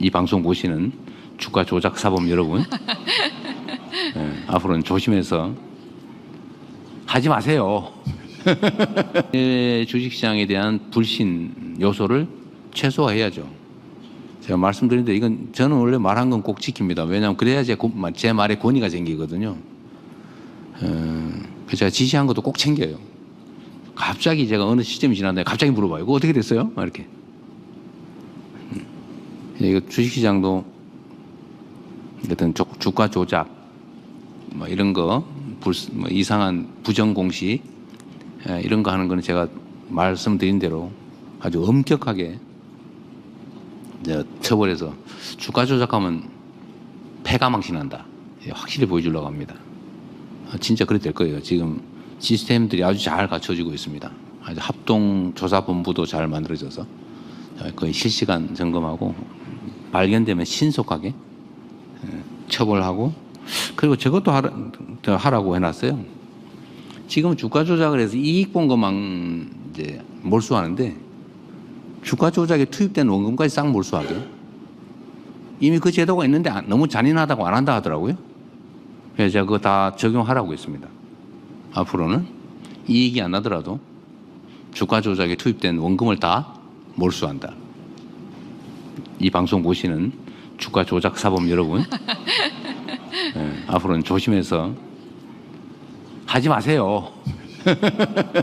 이 방송 보시는 주가 조작 사범 여러분, 예, 앞으로는 조심해서 하지 마세요. 예, 주식시장에 대한 불신 요소를 최소화해야죠. 제가 말씀드린데 이건 저는 원래 말한 건 꼭 지킵니다. 왜냐하면 그래야 제, 고- 제 말에 권위가 생기거든요. 어, 그래서 제가 지시한 것도 꼭 챙겨요. 갑자기 제가 어느 시점이 지났는데 갑자기 물어봐요. 그거 어떻게 됐어요? 막 이렇게. 음. 이거 주식시장도 어떤 조- 주가 조작 뭐 이런 거 불, 뭐 이상한 부정 공시 예, 이런 거 하는 거는 제가 말씀드린 대로 아주 엄격하게 이제 처벌해서 주가 조작하면 폐가 망신한다. 예, 확실히 보여주려고 합니다. 아, 진짜 그래 될 거예요. 지금 시스템들이 아주 잘 갖춰지고 있습니다. 아주 합동 조사 본부도 잘 만들어져서 거의 실시간 점검하고 발견되면 신속하게 예, 처벌하고 그리고 저것도 하라, 더 하라 고 해놨어요. 지금 주가 조작을 해서 이익 본 것만 이제 몰수하는데 주가 조작에 투입된 원금까지 싹 몰수하게 이미 그 제도가 있는데 안- 너무 잔인하다고 안 한다 하더라고요. 그래서 제가 그거 다 적용하라고 했습니다. 앞으로는 이익이 안 나더라도 주가 조작에 투입된 원금을 다 몰수한다. 이 방송 보시는 주가 조작 사범 여러분, 예, 앞으로는 조심해서 하지 마세요.